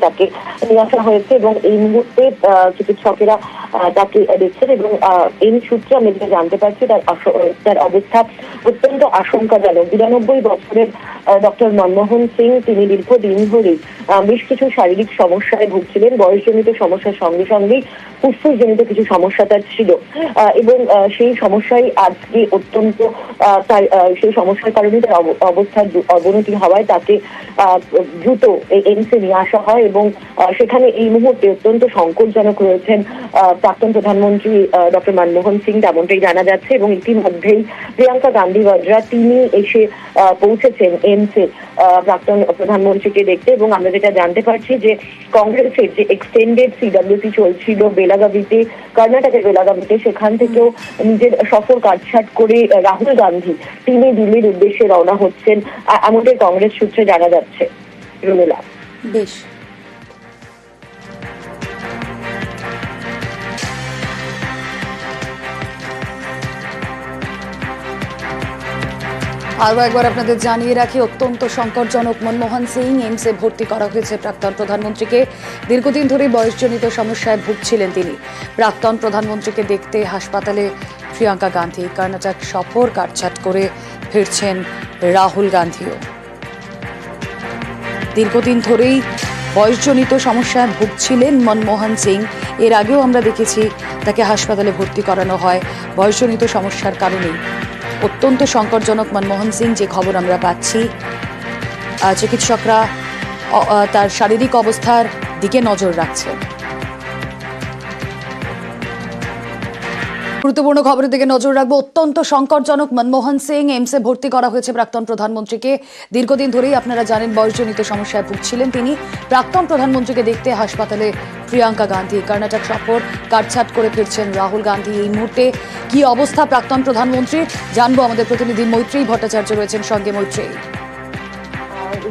তাকে নিয়ে আসা হয়েছে এবং এই মুহূর্তে চিকিৎসকেরা তাকে দেখছেন এবং এই সূত্রে আমি যেটা জানতে পারছি তার তার অবস্থা অত্যন্ত আশঙ্কাজনক। বিরানব্বই বছরের ডক্টর মনমোহন সিং, তিনি দীর্ঘদিন ধরে বেশ কিছু শারীরিক সমস্যায় ভুগছিলেন। বয়সজনিত সমস্যার সঙ্গে সঙ্গে ফুসফুসজনিত কিছু সমস্যা তার ছিল। এবং সেই সমস্যাই আজকে অত্যন্ত তার সেই সমস্যার কারণে তার অবস্থার অবনতি হওয়ায় তাকে দ্রুত এইমসে নিয়ে আসা হয় এবং সেখানে এই মুহূর্তে অত্যন্ত সংকটজনক রয়েছেন প্রাক্তন প্রধানমন্ত্রী ডক্টর মনমোহন সিং, তেমনটাই জানা যাচ্ছে এবং ইতিমধ্যেই প্রিয়াঙ্কা গান্ধী বদ্রা তিনি এসে পৌঁছেছেন এমসে প্রাক্তন প্রধানমন্ত্রীকে দেখতে এবং আমরা যেটা জানতে পারছি যে কংগ্রেসের যে এক্সটেন্ডেড সিডব্লিউসি চলছিল বেলাগাবিতে, কর্ণাটকের বেলাগাবিতে, সেখান থেকেও নিজের সফর কাটছাট করে রাহুল গান্ধী তিনি দিল্লির উদ্দেশ্যে রওনা হচ্ছেন। এমনটাই কংগ্রেস সূত্রে জানা যাচ্ছে। রুমেলা। বেশ। আরও একবার আপনাদের জানিয়ে রাখি, অত্যন্ত সংকটজনক মনমোহন সিং এইমসে ভর্তি করা হয়েছে প্রাক্তন প্রধানমন্ত্রীকে। দীর্ঘদিন ধরে বয়সজনিত সমস্যায় ভুগছিলেন তিনি। প্রাক্তন প্রধানমন্ত্রীকে দেখতে হাসপাতালে প্রিয়াঙ্কা গান্ধী, কর্ণাটক সফর কাটছাট করে ফিরছেন রাহুল গান্ধীও। দীর্ঘদিন ধরেই বয়সজনিত সমস্যায় ভুগছিলেন মনমোহন সিং। এর আগেও আমরা দেখেছি, তাকে হাসপাতালে ভর্তি করানো হয়। বয়সজনিত সমস্যার কারণেই অত্যন্ত সংকটজনক মনমোহন সিং, যে খবর আমরা পাচ্ছি। চিকিৎসকরা তার শারীরিক অবস্থার দিকে নজর রাখছেন গুরুত্বপূর্ণ খবরের দিকে নজর রাখব। অত্যন্ত সংকটজনক মনমোহন সিং, এইমসে ভর্তি করা হয়েছে প্রাক্তন প্রধানমন্ত্রীকে। দীর্ঘদিন ধরেই আপনারা জানেন বয়সজনিত সমস্যায় ভুগছিলেন তিনি। প্রাক্তন প্রধানমন্ত্রীকে দেখতে হাসপাতালে প্রিয়াঙ্কা গান্ধী, কর্ণাটক সফর কাটছাট করে ফিরছেন রাহুল গান্ধী এই মুহূর্তে। কি অবস্থা প্রাক্তন প্রধানমন্ত্রীর? জানব আমাদের প্রতিনিধি মৈত্রী ভট্টাচার্য রয়েছেন সঙ্গে মৈত্রী।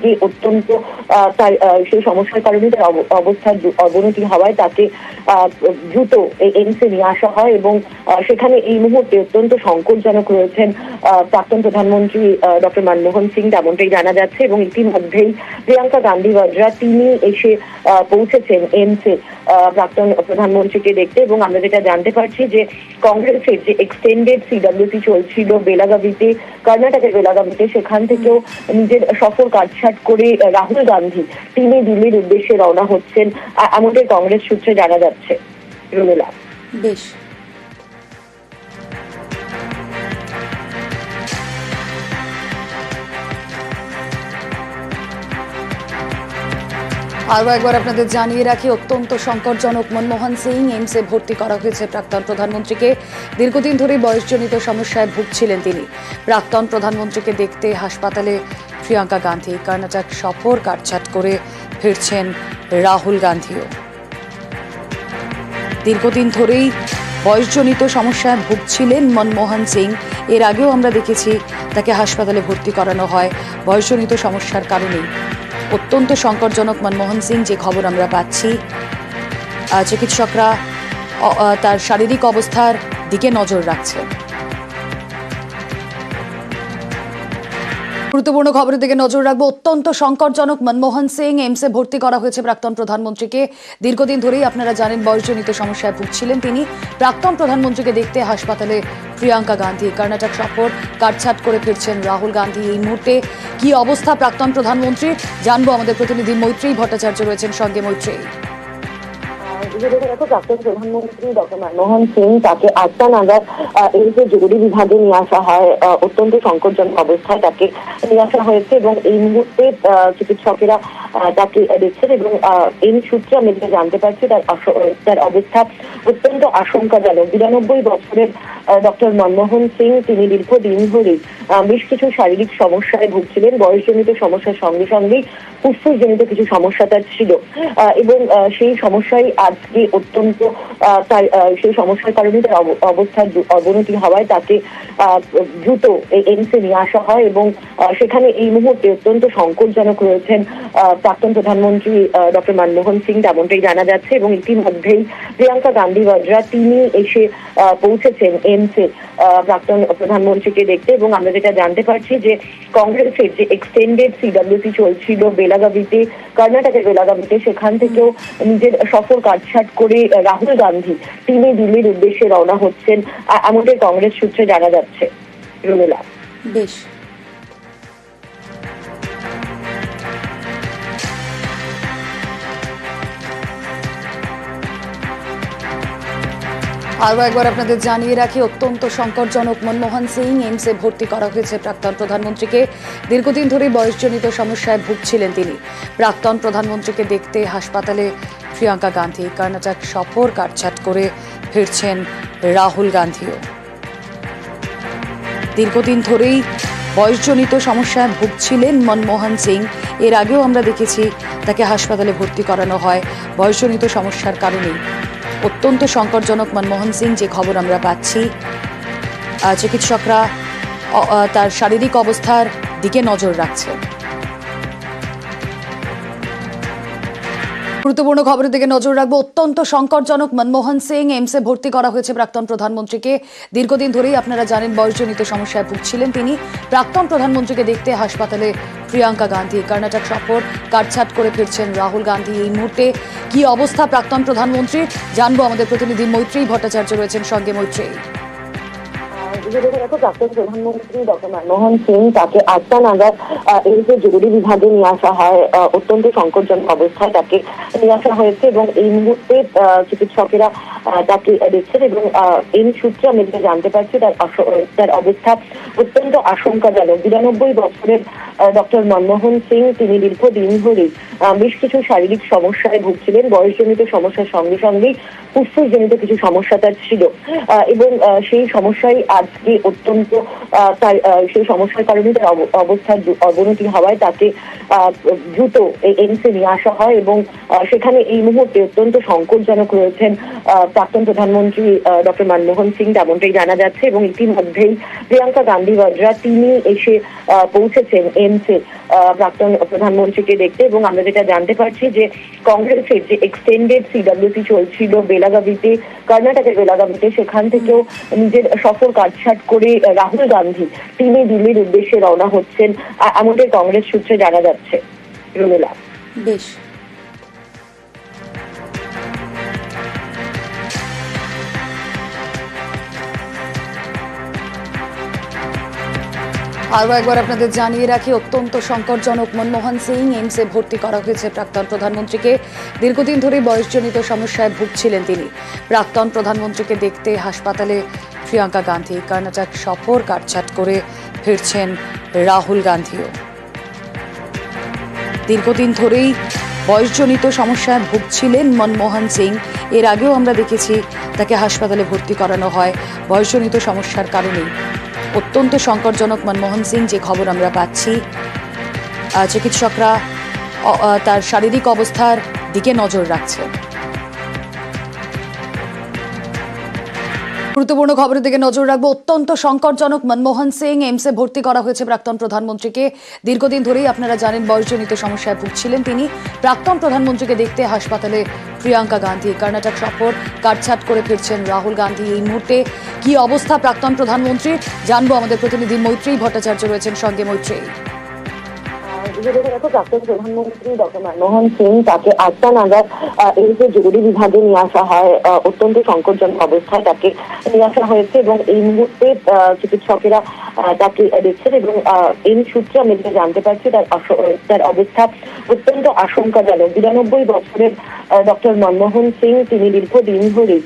আজকে অত্যন্ত তার সেই সমস্যার কারণে তার অবস্থার অবনতি হওয়ায় তাকে দ্রুত এইমসে নিয়ে আসা হয় এবং সেখানে এই মুহূর্তে অত্যন্ত সংকটজনক রয়েছেন প্রাক্তন প্রধানমন্ত্রী ডক্টর মনমোহন সিং তেমনটাই জানা যাচ্ছে এবং ইতিমধ্যেই প্রিয়াঙ্কা গান্ধী বদ্রা তিনি এসে পৌঁছেছেন এমসে প্রাক্তন প্রধানমন্ত্রীকে দেখতে এবং আমরা যেটা জানতে পারছি যে কংগ্রেসের যে এক্সটেন্ডেড সিডব্লিউসি চলছিল বেলাগাভিতে, কর্ণাটকের বেলাগাভিতে, সেখান থেকেও নিজের সফল সফর কাটছাট করে রাহুল গান্ধী তিনি দিল্লির উদ্দেশ্যে রওনা হচ্ছেন, আ- এমনটাই কংগ্রেস সূত্রে জানা যাচ্ছে। রুমেলা বেশ। আরও একবার আপনাদের জানিয়ে রাখি, অত্যন্ত সংকটজনক মনমোহন সিং, এইমসে ভর্তি করা হয়েছে প্রাক্তন প্রধানমন্ত্রীকে। দীর্ঘদিন ধরে বয়সজনিত সমস্যায় ভুগছিলেন তিনি। প্রাক্তন প্রধানমন্ত্রীকে দেখতে হাসপাতালে প্রিয়াঙ্কা গান্ধী, কর্ণাটক সফর কাটছাট করে ফিরছেন রাহুল গান্ধীও। দীর্ঘদিন ধরেই বয়সজনিত সমস্যায় ভুগছিলেন মনমোহন সিং। এর আগেও আমরা দেখেছি তাকে হাসপাতালে ভর্তি করানো হয়। বয়সজনিত সমস্যার কারণেই। অত্যন্ত সংকটজনক মনমোহন সিং, যে খবর আমরা পাচ্ছি। চিকিৎসকরা তার শারীরিক অবস্থার দিকে নজর রাখছেন। গুরুত্বপূর্ণ খবরের দিকে নজর রাখব। অত্যন্ত সংকটজনক মনমোহন সিং এমসে ভর্তি করা হয়েছে প্রাক্তন প্রধানমন্ত্রীকে। দীর্ঘদিন ধরেই আপনারা জানেন বয়সজনিত সমস্যায় ভুগছিলেন তিনি। প্রাক্তন প্রধানমন্ত্রীকে দেখতে হাসপাতালে প্রিয়াঙ্কা গান্ধী, কর্ণাটক সফর কাটছাট করে ফিরছেন রাহুল গান্ধী এই মুহূর্তে। কি অবস্থা প্রাক্তন প্রধানমন্ত্রীর? জানব আমাদের প্রতিনিধি মৈত্রী ভট্টাচার্য রয়েছেন সঙ্গে মৈত্রী মনমোহন সিং তাকে আটটা নাগাদ এই যে জরুরি বিভাগে নিয়ে আসা হয় অত্যন্ত সংকটজনক অবস্থায় তাকে নিয়ে আসা হয়েছে এবং এই মুহূর্তে চিকিৎসকেরা তাকে দেখছেন এবং এই সূত্রে আমি জানতে পারছি তার তার অবস্থা অত্যন্ত আশঙ্কাজনক। বিরানব্বই বছরের ডক্টর মনমোহন সিং তিনি দীর্ঘদিন ধরে বেশ কিছু শারীরিক সমস্যায় ভুগছিলেন, বয়সজনিত সমস্যার সঙ্গে সঙ্গেই ফুসফুসজনিত কিছু সমস্যা তার ছিল এবং সেই সমস্যায় আজকে অত্যন্ত সেই সমস্যার কারণে তার অবস্থার অবনতি হওয়ায় তাকে দ্রুত এইমসে নিয়ে আসা হয় এবং সেখানে এই মুহূর্তে অত্যন্ত সংকটজনক রয়েছেন প্রাক্তন প্রধানমন্ত্রী ডক্টর মনমোহন সিং তেমনটাই জানা যাচ্ছে এবং ইতিমধ্যেই প্রিয়াঙ্কা গান্ধী বাড্রা তিনি এসে পৌঁছেছেন এমসে প্রাক্তন প্রধানমন্ত্রীকে দেখতে এবং আমরা যেটা জানতে পারছি যে কংগ্রেসের যে এক্সটেন্ডেড সিডব্লিউসি চলছিল বেলাগাবিতে, কর্ণাটকের বেলাগাবিতে, সেখান থেকেও নিজের সফর কাটছাট করে রাহুল গান্ধী তিনি দিল্লির উদ্দেশ্যে রওনা হচ্ছেন, আ- এমনটাই কংগ্রেস সূত্রে জানা যাচ্ছে। রুমেলা। আরও একবার আপনাদের জানিয়ে রাখি, অত্যন্ত সংকটজনক মনমোহন সিং, এইমসে ভর্তি করা হয়েছে প্রাক্তন প্রধানমন্ত্রীকে। দীর্ঘদিন ধরে বয়সজনিত সমস্যায় ভুগছিলেন তিনি। প্রাক্তন প্রধানমন্ত্রীকে দেখতে হাসপাতালে প্রিয়াঙ্কা গান্ধী, কর্ণাটক সফর কাটছাট করে ফিরছেন রাহুল গান্ধীও। দীর্ঘদিন ধরেই বয়সজনিত সমস্যায় ভুগছিলেন মনমোহন সিং। এর আগেও আমরা দেখেছি তাকে হাসপাতালে ভর্তি করানো হয় বয়সজনিত সমস্যার কারণেই। অত্যন্ত সংকটজনক মনমোহন সিং, যে খবর আমরা পাচ্ছি চিকিৎসকরা তার শারীরিক অবস্থার দিকে নজর রাখছে গুরুত্বপূর্ণ খবরের দিকে নজর রাখব। অত্যন্ত সংকটজনক মনমোহন সিং এইমসে ভর্তি করা হয়েছে প্রাক্তন প্রধানমন্ত্রীকে। দীর্ঘদিন ধরেই আপনারা জানেন বয়সজনিত সমস্যায় ভুগছিলেন তিনি। প্রাক্তন প্রধানমন্ত্রীকে দেখতে হাসপাতালে প্রিয়াঙ্কা গান্ধী। কর্ণাটক সফর কাটছাট করে ফিরছেন রাহুল গান্ধী এই মুহূর্তে। কি অবস্থা প্রাক্তন প্রধানমন্ত্রীর? জানব আমাদের প্রতিনিধি মৈত্রী ভট্টাচার্য রয়েছেন সঙ্গে মৈত্রী ডক্টর মনমোহন সিং তাকে আটটা নাগাদ এই যে জরুরি বিভাগে নিয়ে আসা হয় অত্যন্ত সংকটজনক অবস্থায় তাকে নিয়ে আসা হয়েছে এবং এই মুহূর্তে চিকিৎসকেরা তাকে দেখছেন এবং এই সূত্রে আমি যেটা জানতে পারছি তার তার অবস্থা অত্যন্ত আশঙ্কাজনক বিরানব্বই বছরের ডক্টর মনমোহন সিং তিনি দীর্ঘদিন বেশ কিছু শারীরিক সমস্যায় ভুগছিলেন বয়সজনিত সমস্যার সঙ্গে সঙ্গেই ফুসফুসজনিত কিছু সমস্যা তার ছিল এবং সেই সমস্যায় আজকে অত্যন্ত তার সেই সমস্যার কারণে তার অবস্থার অবনতি হওয়ায় তাকে দ্রুত এইমসে নিয়ে আসা হয় এবং সেখানে এই মুহূর্তে অত্যন্ত সংকটজনক রয়েছেন প্রাক্তন প্রধানমন্ত্রী ডক্টর মনমোহন সিং তেমনটাই জানা যাচ্ছে এবং ইতিমধ্যেই প্রিয়াঙ্কা গান্ধী বাড্রা তিনি এসে পৌঁছেছেন এমসে। প্রাক্তন প্রধানমন্ত্রীকে দেখতে এবং আমরা যেটা জানতে পারছি যে কংগ্রেসের যে এক্সটেন্ডেড সিডব্লিউসি চলছিল বেলাগাবিতে, কর্ণাটকের বেলাগাবিতে, সেখান থেকেও নিজের সফর কাটছাট করে রাহুল গান্ধী তিনি দিল্লির উদ্দেশ্যে রওনা হচ্ছেন। আমাদের কংগ্রেস সূত্রে জানা যাচ্ছে, রুমেলা। বেশ। আরও একবার আপনাদের জানিয়ে রাখি, অত্যন্ত সংকটজনক মনমোহন সিং, এইমসে ভর্তি করা হয়েছে প্রাক্তন প্রধানমন্ত্রীকে। দীর্ঘদিন ধরে বয়সজনিত সমস্যায় ভুগছিলেন তিনি। প্রাক্তন প্রধানমন্ত্রীকে দেখতে হাসপাতালে প্রিয়াঙ্কা গান্ধী, কর্ণাটক সফর কাটছাট করে ফিরছেন রাহুল গান্ধীও। দীর্ঘদিন ধরেই বয়সজনিত সমস্যায় ভুগছিলেন মনমোহন সিং। এর আগেও আমরা দেখেছি তাকে হাসপাতালে ভর্তি করানো হয়। বয়সজনিত সমস্যার কারণেই অত্যন্ত সংকটজনক মনমোহন সিং, যে খবর আমরা পাচ্ছি। চিকিৎসকরা তার শারীরিক অবস্থার দিকে নজর রাখছে গুরুত্বপূর্ণ খবরের দিকে নজর রাখব। অত্যন্ত সংকটজনক মনমোহন সিং এইমসে ভর্তি করা হয়েছে প্রাক্তন প্রধানমন্ত্রীকে। দীর্ঘদিন ধরেই আপনারা জানেন বয়সজনিত সমস্যায় ভুগছিলেন তিনি। প্রাক্তন প্রধানমন্ত্রীকে দেখতে হাসপাতালে প্রিয়াঙ্কা গান্ধী। কর্ণাটক সফর কাটছাট করে ফিরছেন রাহুল গান্ধী এই মুহূর্তে। কি অবস্থা প্রাক্তন প্রধানমন্ত্রীর? জানব আমাদের প্রতিনিধি মৈত্রী ভট্টাচার্য রয়েছেন সঙ্গে মৈত্রী মনমোহন সিং তাকে আটটা নাগাদ এই যে জরুরি বিভাগে নিয়ে আসা হয় অত্যন্ত সংকটজনক অবস্থায় তাকে নিয়ে আসা হয়েছে এবং এই মুহূর্তে চিকিৎসকেরা তাকে দেখছেন এবং এই সূত্রে আমি যেটা জানতে পারছি তার তার অবস্থা অত্যন্ত আশঙ্কাজনক বিরানব্বই বছরের ডক্টর মনমোহন সিং, তিনি দীর্ঘদিন ধরে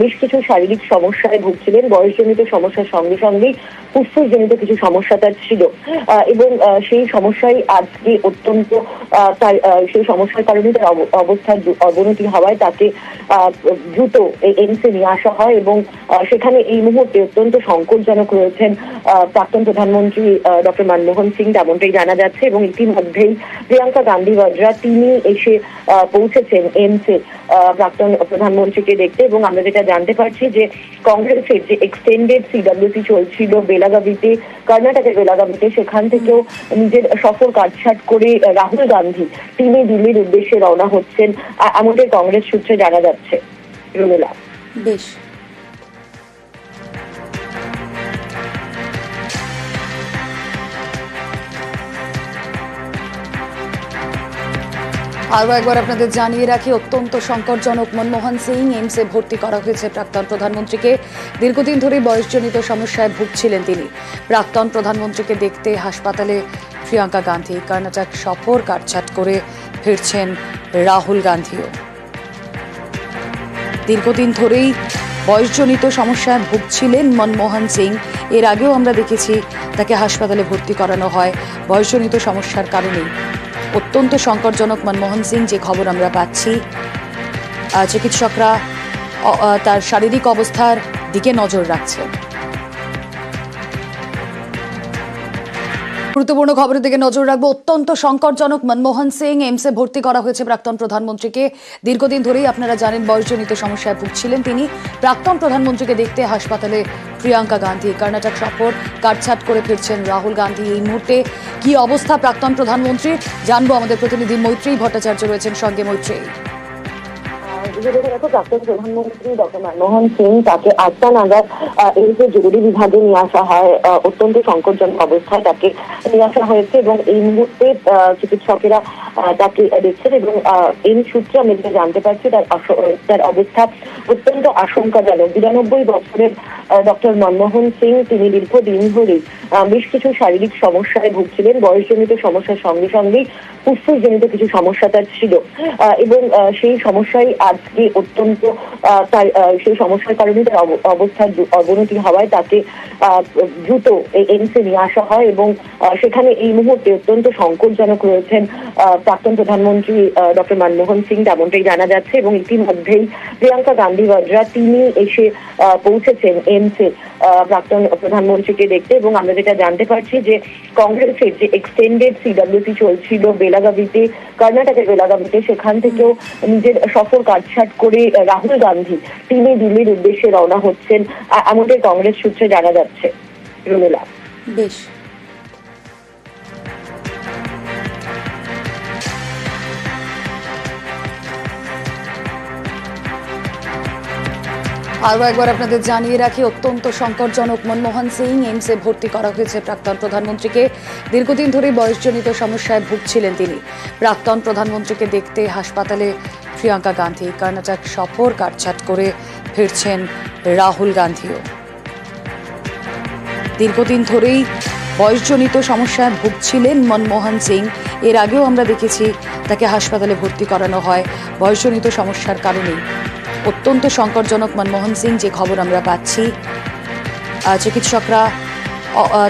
বেশ কিছু শারীরিক সমস্যায় ভুগছিলেন। বয়সজনিত সমস্যার সঙ্গে সঙ্গেই কিছু সমস্যা তার ছিল। এবং সেই আজকে অত্যন্ত সেই সমস্যার কারণে তার অবস্থার অবনতি হওয়ায় তাকে দ্রুত এইমসে নিয়ে আসা হয় এবং সেখানে এই মুহূর্তে অত্যন্ত সংকটজনক রয়েছেন প্রাক্তন প্রধানমন্ত্রী ডক্টর মনমোহন সিং তেমনটাই জানা যাচ্ছে এবং ইতিমধ্যেই প্রিয়াঙ্কা গান্ধী বজরা তিনি এসে পৌঁছেছেন এমসে প্রাক্তন প্রধানমন্ত্রীকে দেখতে এবং আমরা যেটা জানতে পারছি যে কংগ্রেসের যে এক্সটেন্ডেড সিডব্লিউসি চলছিল বেলাগাবিতে কর্ণাটকের বেলাগাবিতে সেখান থেকেও নিজের সফর কাটছাট করে রাহুল গান্ধী তিনি দিল্লির উদ্দেশ্যে রওনা হচ্ছেন। আমাদের কংগ্রেস সূত্রে জানা যাচ্ছে, রুমেলা। বেশ। আরও একবার আপনাদের জানিয়ে রাখি, অত্যন্ত সংকটজনক মনমোহন সিং এইমসে ভর্তি করা হয়েছে প্রাক্তন প্রধানমন্ত্রীকে। দীর্ঘদিন ধরে বয়সজনিত সমস্যায় ভুগছিলেন তিনি। প্রাক্তন প্রধানমন্ত্রীকে দেখতে হাসপাতালে প্রিয়াঙ্কা গান্ধী, কর্ণাটক সফর কাটছাট করে ফিরছেন রাহুল গান্ধীও। দীর্ঘদিন ধরেই বয়সজনিত সমস্যায় ভুগছিলেন মনমোহন সিং। এর আগেও আমরা দেখেছি, তাকে হাসপাতালে ভর্তি করানো হয়। বয়সজনিত সমস্যার কারণেই অত্যন্ত সংকটজনক মনমোহন সিং, যে খবর আমরা পাচ্ছি। চিকিৎসকরা তার শারীরিক অবস্থার দিকে নজর রাখছে গুরুত্বপূর্ণ খবরের দিকে নজর রাখব। অত্যন্ত সংকটজনক মনমোহন সিং এমসে ভর্তি করা হয়েছে প্রাক্তন প্রধানমন্ত্রীকে। দীর্ঘদিন ধরেই আপনারা জানেন বয়সজনিত সমস্যায় ভুগছিলেন তিনি। প্রাক্তন প্রধানমন্ত্রীকে দেখতে হাসপাতালে প্রিয়াঙ্কা গান্ধী। কর্ণাটক সফর কাটছাট করে ফিরছেন রাহুল গান্ধী এই মুহূর্তে। কি অবস্থা প্রাক্তন প্রধানমন্ত্রীর? জানব আমাদের প্রতিনিধি মৈত্রী ভট্টাচার্য রয়েছেন সঙ্গে মৈত্রী তাকে আটটা নাগাদ এই যে জরুরি বিভাগে নিয়ে আসা হয় অত্যন্ত সংকটজনক অবস্থায় তাকে নিয়ে আসা হয়েছে এবং এই মুহূর্তে চিকিৎসকেরা তাকে দেখছেন এবং এই সূত্রে আমি যেটা জানতে পারছি তার তার অবস্থা অত্যন্ত আশঙ্কাজনক বিরানব্বই বছরের ডক্টর মনমোহন সিং তিনি দীর্ঘদিন ধরে আহ, বেশ কিছু শারীরিক সমস্যায় ভুগছিলেন বয়সজনিত সমস্যার সঙ্গে সঙ্গেই ফুসফুসজনিত কিছু সমস্যা তার ছিল এবং সেই সমস্যায় আজকে অত্যন্ত তার সেই সমস্যার কারণে তার অবস্থার অবনতি হওয়ায় তাকে দ্রুত এইমসে নিয়ে আসা হয় এবং সেখানে এই মুহূর্তে অত্যন্ত সংকটজনক রয়েছেন প্রাক্তন প্রধানমন্ত্রী ডক্টর মনমোহন সিং তেমনটাই জানা যাচ্ছে এবং ইতিমধ্যেই প্রিয়াঙ্কা গান্ধী বজরা তিনি এসে পৌঁছেছেন এমসে। প্রাক্তন প্রধানমন্ত্রীকে দেখতে এবং আমরা যেটা জানতে পারছি যে কংগ্রেসের যে এক্সটেন্ডেড সিডব্লিউসি চলছিল বেলাগাবিতে, কর্ণাটকের বেলাগাবিতে, সেখান থেকেও নিজের সফর কাটছাট করে রাহুল গান্ধী তিনি দিল্লির উদ্দেশ্যে রওনা হচ্ছেন। আমাদের কংগ্রেস সূত্রে জানা যাচ্ছে রুমেলা বেশ। আরও একবার আপনাদের জানিয়ে রাখি, অত্যন্ত সংকটজনক মনমোহন সিং এইমসে ভর্তি করা হয়েছে প্রাক্তন প্রধানমন্ত্রীকে। দীর্ঘদিন ধরে বয়সজনিত সমস্যায় ভুগছিলেন তিনি। প্রাক্তন প্রধানমন্ত্রীকে দেখতে হাসপাতালে প্রিয়াঙ্কা গান্ধী, কর্ণাটক সফর কাটছাট করে ফিরছেন রাহুল গান্ধীও। দীর্ঘদিন ধরেই বয়সজনিত সমস্যায় ভুগছিলেন মনমোহন সিং। এর আগেও আমরা দেখেছি, তাকে হাসপাতালে ভর্তি করানো হয়। বয়সজনিত সমস্যার কারণেই অত্যন্ত সংকটজনক মনমোহন সিং, যে খবর আমরা পাচ্ছি। চিকিৎসকরা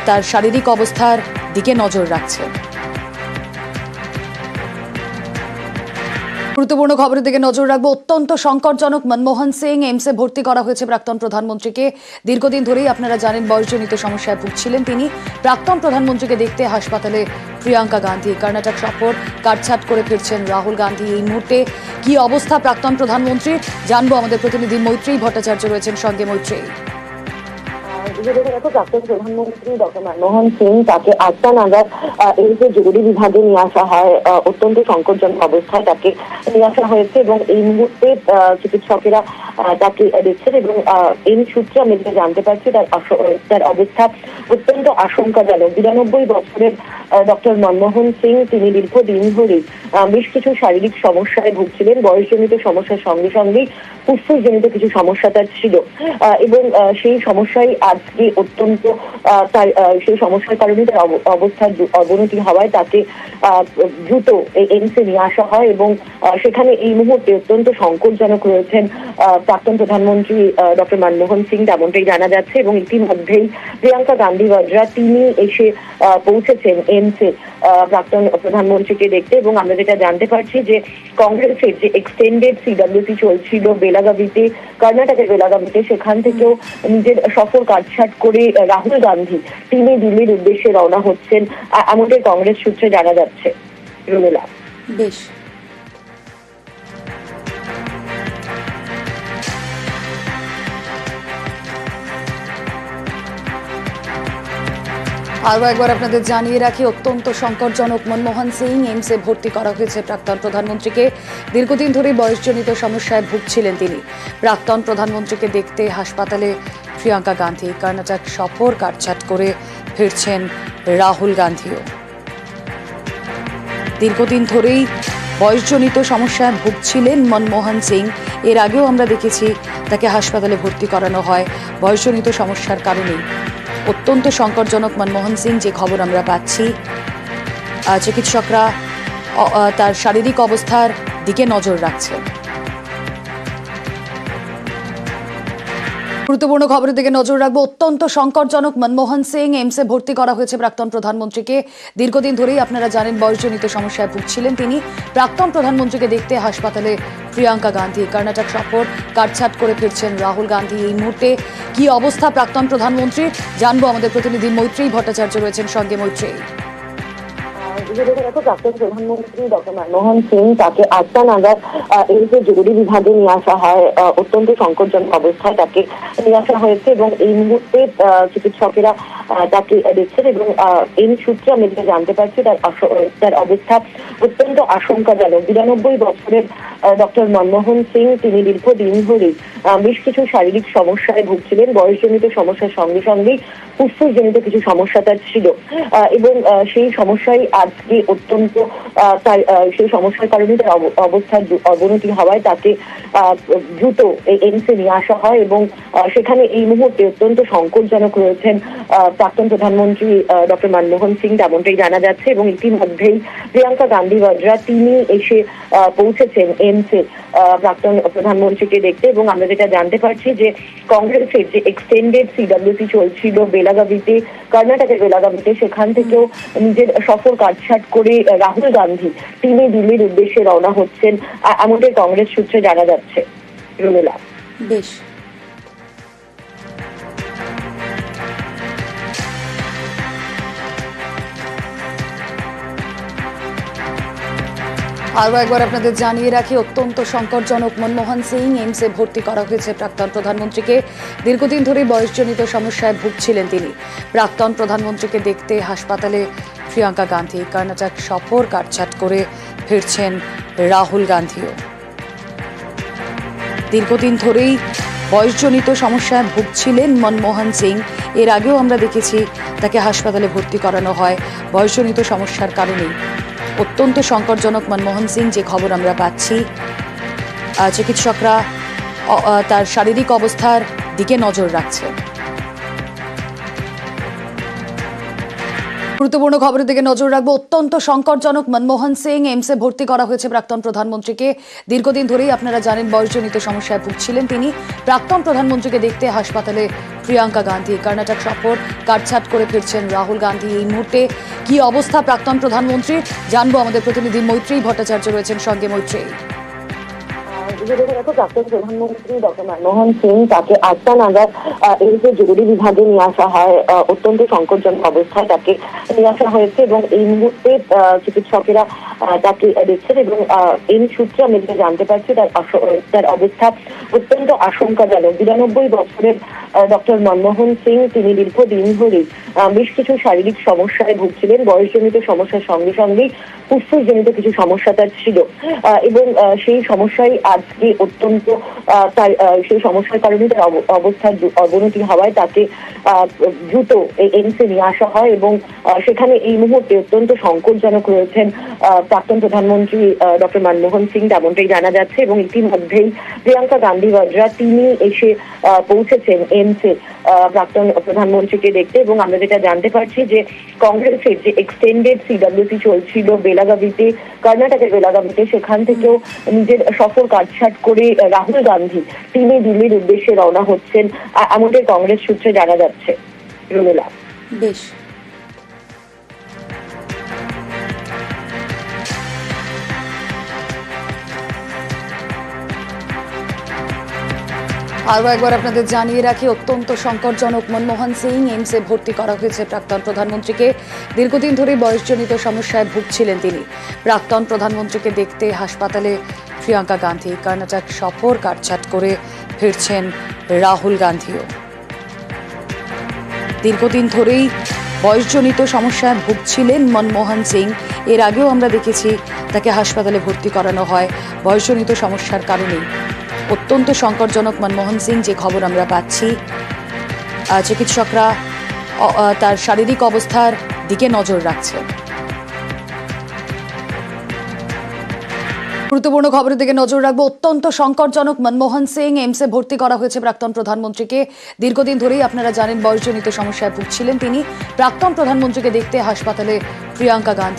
তার শারীরিক অবস্থার দিকে নজর রাখছে। গুরুত্বপূর্ণ খবরের দিকে নজর রাখব। অত্যন্ত সংকটজনক মনমোহন সিং এমসে ভর্তি করা হয়েছে প্রাক্তন প্রধানমন্ত্রীকে। দীর্ঘদিন ধরেই আপনারা জানেন বয়সজনিত সমস্যায় ভুগছিলেন তিনি। প্রাক্তন প্রধানমন্ত্রীকে দেখতে হাসপাতালে প্রিয়াঙ্কা গান্ধী। কর্ণাটক সফর কাটছাট করে ফিরছেন রাহুল গান্ধী এই মুহূর্তে। কি অবস্থা প্রাক্তন প্রধানমন্ত্রীর? জানব আমাদের প্রতিনিধি মৈত্রী ভট্টাচার্য রয়েছেন সঙ্গে মৈত্রী। দেখো প্রাক্তন প্রধানমন্ত্রী ডক্টর মনমোহন সিং তাকে আটটা নাগাদ এই যে জরুরি বিভাগে নিয়ে আসা হয় অত্যন্ত সংকটজনক অবস্থায় তাকে নিয়ে আসা হয়েছে এবং এই মুহূর্তে চিকিৎসকেরা তাকে দেখছেন এবং এই সূত্রে আমি যেটা জানতে পারছি তার তার অবস্থা অত্যন্ত আশঙ্কাজনক। বিরানব্বই বছরের ডক্টর মনমোহন সিং তিনি দীর্ঘদিন ধরে বেশ কিছু শারীরিক সমস্যায় ভুগছিলেন। বয়সজনিত সমস্যার সঙ্গে সঙ্গেই ফুসফুসজনিত কিছু সমস্যা তার ছিল। এবং সেই সমস্যায় আজকে অত্যন্ত তার সেই সমস্যার কারণে তার অবস্থার অবনতি হওয়ায় তাকে দ্রুত এইমসে নিয়ে আসা হয় এবং সেখানে এই মুহূর্তে অত্যন্ত সংকটজনক রয়েছেন প্রাক্তন প্রধানমন্ত্রী ডক্টর মনমোহন সিং তেমনটাই জানা যাচ্ছে এবং ইতিমধ্যেই প্রিয়াঙ্কা গান্ধী বদ্রা তিনি এসে পৌঁছেছেন এমসে প্রাক্তন প্রধানমন্ত্রীকে দেখতে এবং আমরা যেটা জানতে পারছি যে কংগ্রেসের যে এক্সটেন্ডেড সিডব্লিউসি চলছিল বেলাগাবিতে কর্ণাটকের বেলাগাবিতে সেখান থেকেও নিজের সফর কাটছাট করে রাহুল গান্ধী তিনি দিল্লির উদ্দেশ্যে রওনা হচ্ছেন। আমাদের কংগ্রেস সূত্রে জানা যাচ্ছে রুমেলা বেশ। আরও একবার আপনাদের জানিয়ে রাখি, অত্যন্ত সংকটজনক মনমোহন সিং এইমসে ভর্তি করা হয়েছে প্রাক্তন প্রধানমন্ত্রীকে। দীর্ঘদিন ধরে বয়সজনিত সমস্যায় ভুগছিলেন তিনি। প্রাক্তন প্রধানমন্ত্রীকে দেখতে হাসপাতালে প্রিয়াঙ্কা গান্ধী, কর্ণাটক সফর কাটছাট করে ফিরছেন রাহুল গান্ধীও। দীর্ঘদিন ধরেই বয়সজনিত সমস্যায় ভুগছিলেন মনমোহন সিং। এর আগেও আমরা দেখেছি, তাকে হাসপাতালে ভর্তি করানো হয়। বয়সজনিত সমস্যার কারণেই অত্যন্ত সংকটজনক মনমোহন সিং, যে খবর আমরা পাচ্ছি। চিকিৎসকরা তার শারীরিক অবস্থার দিকে নজর রাখছেন গুরুত্বপূর্ণ খবরের দিকে নজর রাখব। অত্যন্ত সংকটজনক মনমোহন সিং এমসে ভর্তি করা হয়েছে প্রাক্তন প্রধানমন্ত্রীকে। দীর্ঘদিন ধরেই আপনারা জানেন বয়সজনিত সমস্যায় ভুগছিলেন তিনি। প্রাক্তন প্রধানমন্ত্রীকে দেখতে হাসপাতালে প্রিয়াঙ্কা গান্ধী, কর্ণাটক সফর কাটছাট করে ফিরছেন রাহুল গান্ধী এই মুহূর্তে। কি অবস্থা প্রাক্তন প্রধানমন্ত্রীর? জানব আমাদের প্রতিনিধি মৈত্রী ভট্টাচার্য রয়েছেন সঙ্গে মৈত্রী। প্রধানমন্ত্রী ডক্টর মনমোহন সিং, তাকে আটটা নাগাদ এই যে জরুরি বিভাগে নিয়ে আসা হয় অত্যন্ত সংকটজনক অবস্থায় তাকে নিয়ে আসা হয়েছে এবং এই মুহূর্তে চিকিৎসকেরা তাকে দেখছেন এবং এই সূত্রে আমি যেটা জানতে পারছি তার তার অবস্থা অত্যন্ত আশঙ্কাজনক। বিরানব্বই বছরের ডক্টর মনমোহন সিং তিনি দীর্ঘদিন ধরেই বেশ কিছু শারীরিক সমস্যায় ভুগছিলেন। বয়সজনিত সমস্যার সঙ্গে সঙ্গেই ফুসফুসজনিত কিছু সমস্যা তার ছিল। এবং সেই সমস্যায় আজকে অত্যন্ত তার সেই সমস্যার কারণে তার অব- অবস্থার অবনতি হওয়ায় তাকে দ্রুত এমসে নিয়ে আসা হয় এবং সেখানে এই মুহূর্তে অত্যন্ত সংকটজনক রয়েছেন প্রাক্তন প্রধানমন্ত্রী ডক্টর মনমোহন সিং তেমনটাই জানা যাচ্ছে এবং ইতিমধ্যেই প্রিয়াঙ্কা গান্ধী বদ্রা তিনি এসে পৌঁছেছেন এমসে প্রাক্তন প্রধানমন্ত্রীকে দেখতে এবং আমরা যেটা জানতে পারছি যে কংগ্রেসের যে এক্সটেন্ডেড সিডব্লিউসি চলছিল বেলাগাবিতে, কর্ণাটকের বেলাগাবিতে, সেখান থেকেও নিজের সফর কাটছাট করে রাহুল গান্ধী তিনি দিল্লির উদ্দেশ্যে রওনা হচ্ছেন। এমনটাই কংগ্রেস সূত্রে জানা যাচ্ছে। রুমেলা। বেশ। আরও একবার আপনাদের জানিয়ে রাখি, অত্যন্ত সংকটজনক মনমোহন সিং এইমসে ভর্তি করা হয়েছে প্রাক্তন প্রধানমন্ত্রীকে। দীর্ঘদিন ধরে বয়সজনিত সমস্যায় ভুগছিলেন তিনি। প্রাক্তন প্রধানমন্ত্রীকে দেখতে হাসপাতালে প্রিয়াঙ্কা গান্ধী, কর্ণাটক সফর কাটছাট করে ফিরছেন রাহুল গান্ধীও। দীর্ঘদিন ধরেই বয়সজনিত সমস্যায় ভুগছিলেন মনমোহন সিং। এর আগেও আমরা দেখেছি, তাকে হাসপাতালে ভর্তি করানো হয়। বয়সজনিত সমস্যার কারণেই অত্যন্ত সংকটজনক মনমোহন সিং, যে খবর আমরা পাচ্ছি। চিকিৎসকরা তার শারীরিক অবস্থার দিকে নজর রাখছেন গুরুত্বপূর্ণ খবরের দিকে নজর রাখব। অত্যন্ত সংকটজনক মনমোহন সিং এমসে ভর্তি করা হয়েছে প্রাক্তন প্রধানমন্ত্রীকে। দীর্ঘদিন ধরেই আপনারা জানেন বয়সজনিত সমস্যায় ভুগছিলেন তিনি। প্রাক্তন প্রধানমন্ত্রীকে দেখতে হাসপাতালে প্রিয়াঙ্কা গান্ধী। কর্ণাটক সফর কাটছাট করে ফিরছেন রাহুল গান্ধী এই মুহূর্তে। কি অবস্থা প্রাক্তন প্রধানমন্ত্রীর? জানব আমাদের প্রতিনিধি মৈত্রী ভট্টাচার্য রয়েছেন সঙ্গে মৈত্রী। তাকে আটটা নাগাদ এই যে জরুরি বিভাগে নিয়ে আসা হয় অত্যন্ত সংকটজনক অবস্থায় তাকে নিয়ে আসা হয়েছে এবং এই মুহূর্তে চিকিৎসকেরা তাকে দেখছেন এবং এই সূত্রে আমি জানতে পারছি তার অবস্থা অত্যন্ত আশঙ্কাজনক। বিরানব্বই বছরের ডক্টর মনমোহন সিং, তিনি দীর্ঘদিন ধরে বেশ কিছু শারীরিক সমস্যায় ভুগছিলেন। বয়সজনিত সমস্যার সঙ্গে সঙ্গে ফুসফুসজনিত কিছু সমস্যা তার ছিল। এবং সেই সমস্যায় আজকে অত্যন্ত তার সেই সমস্যার কারণে তার অবস্থার অবনতি হওয়ায় তাকে দ্রুত এমসে নিয়ে আসা হয় এবং সেখানে এই মুহূর্তে অত্যন্ত সংকটজনক রয়েছেন প্রাক্তন প্রধানমন্ত্রী ডক্টর মনমোহন সিং, তেমনটাই জানা যাচ্ছে এবং ইতিমধ্যেই প্রিয়াঙ্কা গান্ধী বজরা তিনি এসে পৌঁছেছেন এমসে প্রাক্তন প্রধানমন্ত্রীকে দেখতে এবং আমরা যেটা জানতে পারছি যে কংগ্রেসের যে এক্সটেন্ডেড সিডব্লিউসি চলছিল বেলাগাবিতে, কর্ণাটকের বেলাগাবিতে, সেখান থেকেও নিজের সফর কাটছাট করে রাহুল গান্ধী তিনি দিল্লির উদ্দেশ্যে রওনা হচ্ছেন। আমাদের কংগ্রেস সূত্রে জানা যাচ্ছে। রুমেলা বেশ। আরও একবার আপনাদের জানিয়ে রাখি, অত্যন্ত সংকটজনক মনমোহন সিং এইমসে ভর্তি করা হয়েছে প্রাক্তন প্রধানমন্ত্রীকে। দীর্ঘদিন ধরে বয়সজনিত সমস্যায় ভুগছিলেন তিনি। প্রাক্তন প্রধানমন্ত্রীকে দেখতে হাসপাতালে প্রিয়াঙ্কা গান্ধী, কর্ণাটক সফর কাটছাট করে ফিরছেন রাহুল গান্ধীও। দীর্ঘদিন ধরেই বয়সজনিত সমস্যায় ভুগছিলেন মনমোহন সিং। এর আগেও আমরা দেখেছি, তাকে হাসপাতালে ভর্তি করানো হয়। বয়সজনিত সমস্যার কারণেই অত্যন্ত সংকটজনক মনমোহন সিং, যে খবর আমরা পাচ্ছি। চিকিৎসকরা তার শারীরিক অবস্থার দিকে নজর রাখছেন। গুরুত্বপূর্ণ খবরের দিকে নজর রাখব। অত্যন্ত সংকটজনক মনমোহন সিং এমসে ভর্তি করা হয়েছে প্রাক্তন প্রধানমন্ত্রীকে। দীর্ঘদিন ধরেই আপনারা জানেন, বয়সজনিত সমস্যায় ভুগছিলেন তিনি। প্রাক্তন প্রধানমন্ত্রীকে দেখতে হাসপাতালে প্রিয়াঙ্কা গান্ধী